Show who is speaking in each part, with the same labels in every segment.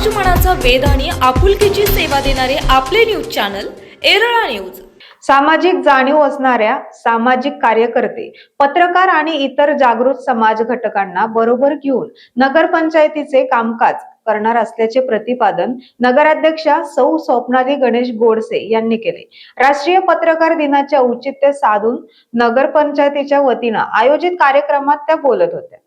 Speaker 1: समाजमनाचा वेध आणि आपुलकीची सेवा देणारे आपले न्यूज चॅनल एरळा न्यूज.
Speaker 2: सामाजिक जाणीव असणाऱ्या सामाजिक कार्यकर्ते पत्रकार आणि इतर जागृत समाज घटकांना बरोबर घेऊन नगरपंचायतीचे कामकाज करणार असल्याचे प्रतिपादन नगराध्यक्षा सौ स्वप्नाली गणेश गोडसे यांनी केले. राष्ट्रीय पत्रकार दिनाचे औचित्य साधून नगरपंचायतीच्या वतीनं आयोजित कार्यक्रमात त्या बोलत होत्या.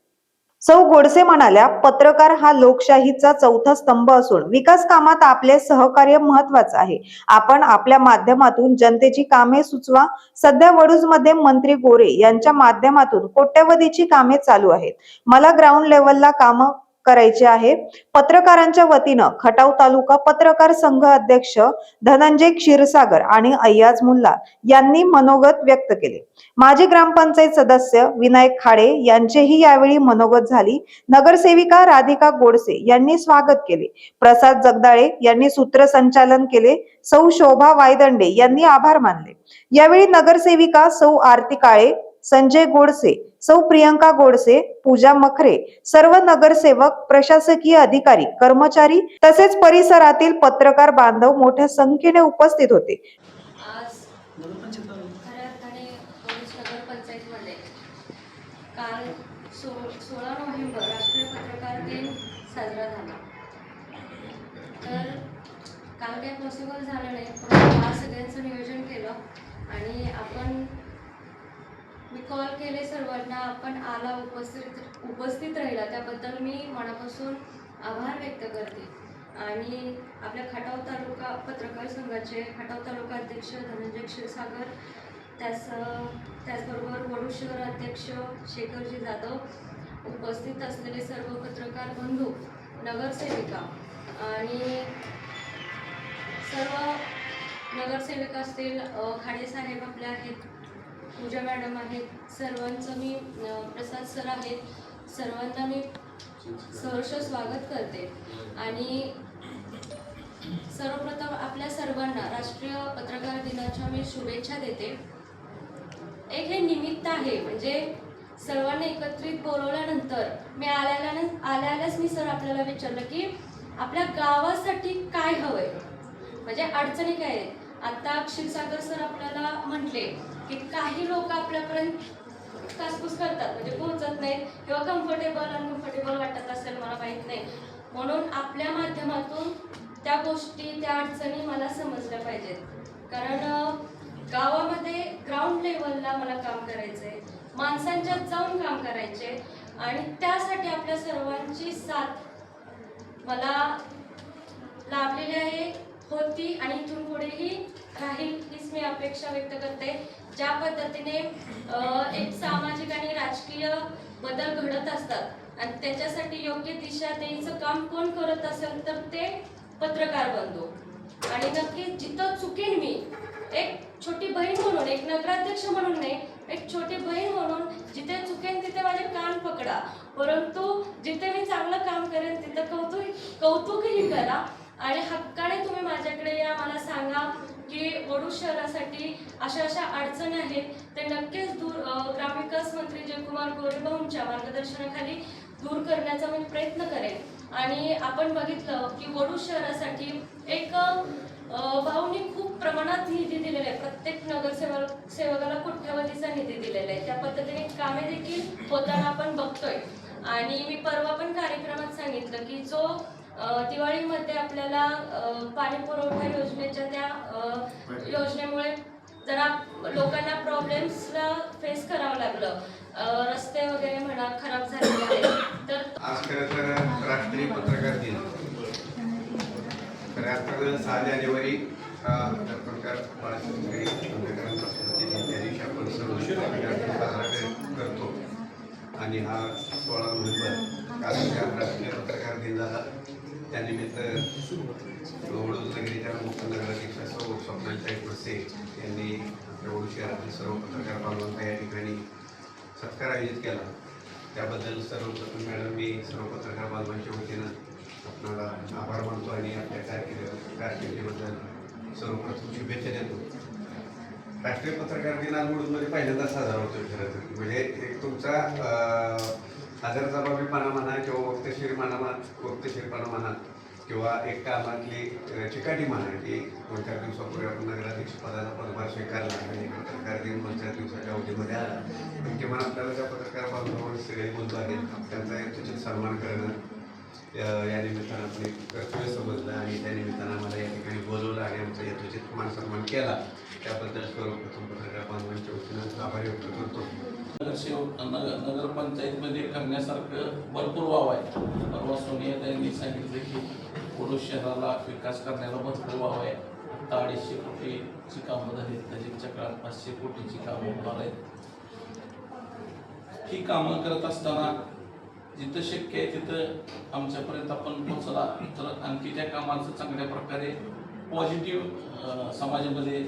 Speaker 2: सौ गोडसे म्हणाल्या पत्रकार हा लोकशाहीचा चौथा स्तंभ असून विकास कामात आपले सहकार्य महत्वाचं आहे. आपण आपल्या माध्यमातून जनतेची कामे सुचवा. सध्या वडूजमध्ये मंत्री गोरे यांच्या माध्यमातून कोट्यवधीची कामे चालू आहेत. मला ग्राउंड लेवलला काम करायचे आहे. पत्रकारांच्या वतीनं खटाव तालुका पत्रकार संघ अध्यक्ष धनंजय क्षीरसागर आणि अय्याज मुल्ला यांनी मनोगत व्यक्त केले. माजी ग्रामपंचायत सदस्य विनायक खाडे यांचेही यावेळी मनोगत झाली. नगरसेविका राधिका गोडसे यांनी स्वागत केले. प्रसाद जगदाळे यांनी सूत्रसंचालन केले. सौ शोभा वायदंडे यांनी आभार मानले. यावेळी नगरसेविका सौ आरती काळे संजय गोडसे सौ प्रियंका गोडसे पूजा मखरे सर्व नगरसेवक प्रशासकीय अधिकारी कर्मचारी तसेच परिसरातील पत्रकार बांधव मोठ्या संख्येने उपस्थित होते.
Speaker 3: आज काल सो सोळा नोव्हेंबर राष्ट्रीय पत्रकार दिन साजरा झाला. तर काल काही पॉसिबल झालं नाही पण आज सगळ्यांचं नियोजन केलं आणि आपण मी कॉल केले सर्वांना आपण आला उपस्थित उपस्थित राहिला. त्याबद्दल मी मनापासून आभार व्यक्त करते. आणि आपल्या खटाव तालुका पत्रकार संघाचे खटाव तालुका अध्यक्ष धनंजय क्षीरसागर त्याच त्याचबरोबर वडू शहर अध्यक्ष शेखरजी जाधव उपस्थित असलेले सर्व पत्रकार बंधू नगरसेविका आणि सर्व नगरसेविका असतील अ, खाडे साहेब आहेत. पूजा मॅडम आहेत सर्वांचं मी प्रसाद सर आहेत सर्वांना मी सहर्ष स्वागत करते. आणि सर्वप्रथम आपल्या सर्वांना राष्ट्रीय पत्रकार दिनाच्या मी शुभेच्छा देते. एक हे निमित्त आहे म्हणजे सर्वांना एकत्रित बोलवल्यानंतर मी आल्याला आल्यालाच मी सर आपल्याला विचारलं की आपल्या गावासाठी काय हवंय? म्हणजे अडचणी काय आहेत? आता क्षीरसागर सर आपल्याला म्हटले की काही लोक आपल्यापर्यंत कासपूस करतात म्हणजे पोहोचत नाहीत किंवा कम्फर्टेबल अनकम्फर्टेबल वाटत असेल मला माहीत नाही. म्हणून आपल्या माध्यमातून त्या गोष्टी त्या अडचणी मला समजल्या पाहिजेत. कारण गावामध्ये ग्राउंड लेवलला मला काम करायचं आहे माणसांच्यात जाऊन काम करायचे आणि त्यासाठी आपल्या सर्वांची साथ मला लाभलेली आहे. होती आणि इथून पुढेही राहील हीच मी अपेक्षा व्यक्त करते. ज्या पद्धतीने एक सामाजिक आणि राजकीय बदल घडत असतात आणि त्याच्यासाठी योग्य दिशा देण्याचं काम कोण करत असेल तर ते पत्रकार बनतो आणि नक्की जिथं चुकेन मी एक छोटी बहीण म्हणून एक नगराध्यक्ष म्हणून नाही एक छोटी बहीण म्हणून जिथे चुकेन तिथे माझे कान पकडा. परंतु जिथे मी चांगलं काम करेन तिथं कौतुक कौतुकही करा. आणि हक्काने तुम्ही माझ्याकडे या मला सांगा. की वडू शहरासाठी अशा अशा अडचणी आहेत ते नक्कीच दूर ग्रामविकास मंत्री जयकुमार गोरेबाऊंच्या मार्गदर्शनाखाली दूर करण्याचा मी प्रयत्न करेन. आणि आपण बघितलं की वडू शहरासाठी एक भाऊनी खूप प्रमाणात निधी दिलेला आहे. प्रत्येक नगरसेवक सेवकाला कोट्यावधीचा निधी दिलेला आहे. त्या पद्धतीने कामे देखील होताना आपण बघतोय. आणि मी परवा पण कार्यक्रमात सांगितलं की जो दिवाळीमध्ये आपल्याला पाणी पुरवठा योजनेच्या त्या योजनेमुळे जरा लोकांना प्रॉब्लेम्सला फेस करावं लागलं. रस्ते वगैरे म्हणा खराब झालेले आहेत तर
Speaker 4: आज खरं तर राष्ट्रीय पत्रकार दिन. अर्थानं सहा जानेवारी हा पत्रकार दिन त्या दिवशी आपण सर्व पत्रकार साजरा कर- करतो. आणि हा सोळा नोव्हेंबर काल झाला त्यानिमित्त वडूज मुख्य नगराध्यक्ष सौ स्वप्नांच्या गोडसे यांनी आपल्या वडू शहरातील सर्व पत्रकार बांधवांचा या ठिकाणी सत्कार आयोजित केला. त्याबद्दल सर्वप्रथम मॅडम मी सर्व पत्रकार बांधवांच्या वतीनं आपणाला आभार मानतो आणि आपल्या कारकिर्द कारकिर्दीबद्दल सर्वप्रथम शुभेच्छा देतो. राष्ट्रीय पत्रकार दिन आज मुळूमध्ये म्हणजे पहिल्यांदा साजरा होतो खरं तर. म्हणजे एक तुमचा हजर जबाबीपणा म्हणा किंवा वक्तशीरपणा म्हणा वक्तशीरपणा म्हणा किंवा एक कामातली चिकाटी म्हणा की दोन चार दिवसापूर्वी आपण नगराध्यक्ष पदाचा पदभार स्वीकारला आणि पत्रकार दिन दोन चार दिवसाच्या अवधीमध्ये आला. पण किमान आपल्याला त्या पत्रकार बांधवावर सगळे बोलतो आहेत त्यांचा त्याच्यात सन्मान करणं या निमित्तानं आपण एक कर्तव्य समजलं आणि त्या निमित्तानं आम्हाला या ठिकाणी बोलवलं आणि आमचा यथोचित मान सन्मान केला. त्याबद्दल सर्वप्रथम पत्रकार बांधवांच्या वतीनं आभारी व्यक्त करतो.
Speaker 5: नगरसेवक नगर नगरपंचायतमध्ये करण्यासारखं भरपूर वाव आहे. परवा सोनियाताईंनी सांगितलं की कोडू शहराला विकास करण्याला भरपूर वाव आहे. आता अडीचशे कोटीची कामं झाली. नजीकच्या काळात पाचशे कोटीची कामं होणार आहेत. ही कामं करत असताना जिथं शक्य आहे तिथं आमच्यापर्यंत आपण पोहोचला. तर आणखी त्या कामाचं चांगल्या प्रकारे पॉझिटिव्ह समाजामध्ये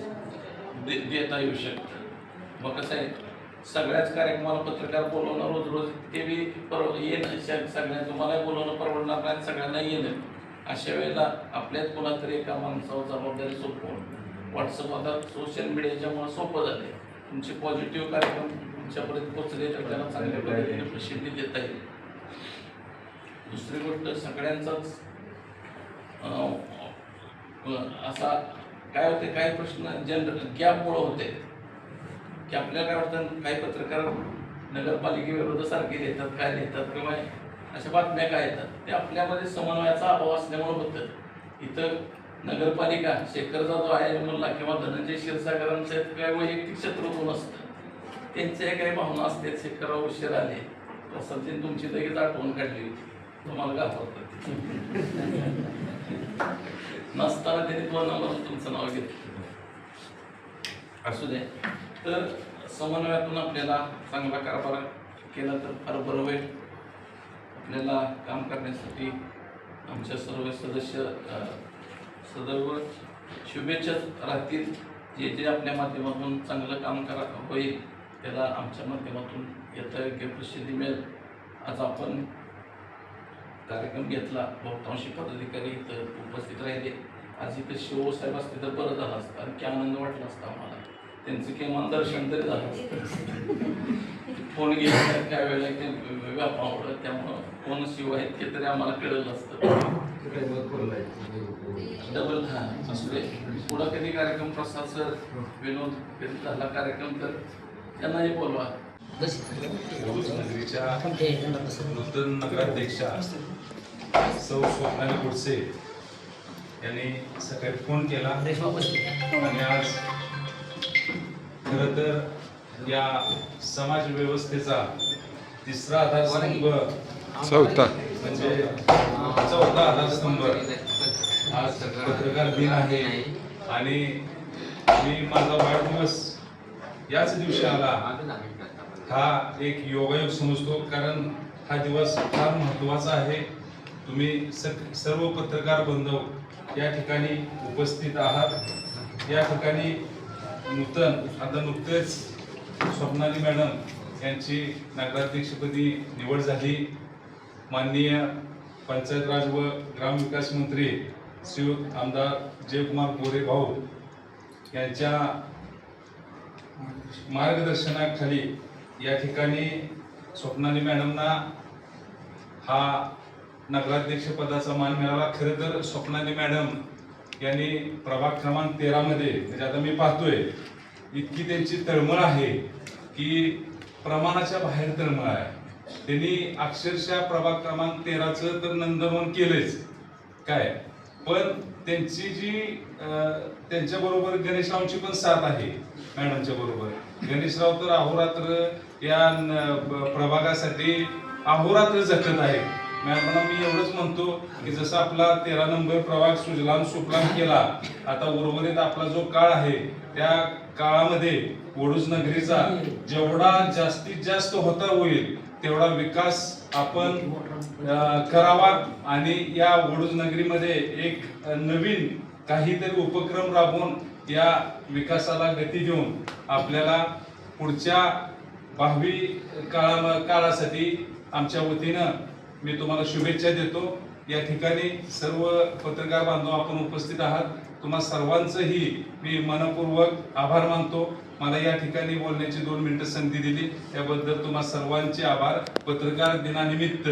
Speaker 5: दे देता येऊ शकतं. मग कसं आहे? सगळ्याच कार्यक्रमाला पत्रकार बोलवणं रोज रोज ते बी पर येणं श- सगळ्या तुम्हाला बोलवणं परवडणार नाही सगळ्यांना येणं. अशा वेळेला आपल्याच कोणातरी एका माणसावर जबाबदारी सोपवून व्हॉट्सअप आता सोशल मीडियाच्यामुळे सोपं झाले तुमचे पॉझिटिव्ह कार्यक्रम तुमच्यापर्यंत पोचले तर त्यांना चांगल्या पद्धतीने प्रसिद्धी देता येईल. दुसरी गोष्ट सगळ्यांचाच असा काय होते काय प्रश्न जनरल गॅपमुळं होते. की आपल्याला काय वाटतं काही पत्रकार नगरपालिकेविरुद्ध सारखे लिहितात काय लिहितात किंवा अशा बातम्या काय येतात? ते आपल्यामध्ये समन्वयाचा अभाव असल्यामुळे होतं. इथं नगरपालिका शेखर जाधव आहे म्हणला किंवा धनंजय क्षीरसागरांचे काय वैयक्तिक शत्रुत्व नसतं त्यांच्या काही भावना असतात. शेखरराव उशीर आले. प्रसादजीने तुमची लगेच आठवण काढली होती. तुम्हाला घाबरतात नसताना त्यांनी दोन नंबर तुमचं नाव घेतलं. असू दे. तर समन्वयातून आपल्याला चांगला कारभार केला तर फार बरं होईल. आपल्याला काम करण्यासाठी आमच्या सर्व सदस्य अ, सदैव शुभेच्छाच राहतील. जे जे आपल्या माध्यमातून चांगलं काम करा होईल त्याला आमच्या माध्यमातून येता योग्य प्रसिद्धी मिळेल. आज आपण कार्यक्रम घेतला. बहुतांशी पदाधिकारी इथं उपस्थित राहिले. आज इथं शिवसाहेब असते तर बरं झालं असतं. आणखी आनंद वाटला असता आम्हाला. त्यांचं किमान दर्शन तरी झालं. फोन गेले काय वेळेला ते व्यापारामुळं त्यामुळं कोण शिव आहेत ते तरी आम्हाला कळलं असतं. डबल हा असू दे पुढं कधी कार्यक्रम प्रसाद सर विनोद कधी झाला कार्यक्रम तर त्यांनाही बोलवा.
Speaker 6: नगरीच्या नूतन नगराध्यक्षा सौ स्वप्नाली गोडसे यांनी सकाळी फोन केला. आणि आज खरं तर या समाज व्यवस्थेचा तिसरा आधारस्तंभ
Speaker 7: चौथा.
Speaker 6: म्हणजे चौथा आधारस्तंभ. आज पत्रकार दिन आहे आणि मी माझा वाढदिवस याच दिवशी आला. हा एक योगायोग समजतो कारण हा दिवस फार महत्त्वाचा आहे. तुम्ही सर्व पत्रकार बांधव या ठिकाणी उपस्थित आहात. या ठिकाणी नूतन आता नुकतेच स्वप्नाली मॅडम यांची नगराध्यक्षपदी निवड झाली. माननीय पंचायत राज व ग्रामविकास मंत्री श्री आमदार जयकुमार गोरे भाऊ यांच्या मार्गदर्शनाखाली या ठिकाणी स्वप्नाली मॅडमना हा नगराध्यक्षपदाचा मान मिळाला. खरं तर स्वप्नाली मॅडम यांनी प्रभाग क्रमांक तेरामध्ये म्हणजे आता मी पाहतोय इतकी त्यांची तळमळ आहे की प्रमाणाच्या बाहेर तळमळ आहे. त्यांनी अक्षरशः प्रभाग क्रमांक तेराचं तर नंदनवन केलंच. काय? पण त्यांची जी अं, त्यांच्याबरोबर गणेशरावची पण साथ आहे मॅडमच्या बरोबर. गणेशराव तर अहोरात्र या प्रभागासाठी अहोरात्र जखत आहे मॅडमला मी एवढंच म्हणतो की जसं आपला तेरा नंबर प्रवास सुजलाम सुफलाम केला आता उर्वरित आपला जो काळ आहे त्या काळामध्ये ओडूस नगरीचा जेवढा जास्तीत जास्त होता होईल तेवढा विकास आपण करावा आणि या ओडूस नगरीमध्ये एक नवीन काहीतरी उपक्रम राबवून या विकासाला गती देऊन आपल्याला पुढच्या भावी काळा काळासाठी आमच्या वतीनं मी तुम्हाला शुभेच्छा देतो. या ठिकाणी सर्व पत्रकार बांधव आपण उपस्थित आहात. तुम्हा सर्वांचंही मी मनपूर्वक आभार मानतो. मला या ठिकाणी बोलण्याची दोन मिनिटं संधी दिली. त्याबद्दल तुम्हा सर्वांचे आभार. पत्रकार दिनानिमित्त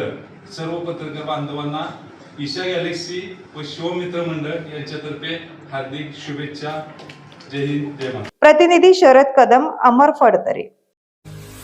Speaker 6: सर्व पत्रकार बांधवांना ईशा गॅलेक्सी व शिवमित्र मंडळ यांच्यातर्फे हार्दिक शुभेच्छा. जय हिंद जय महाराष्ट्र.
Speaker 2: प्रतिनिधी शरद कदम अमर फडतरे.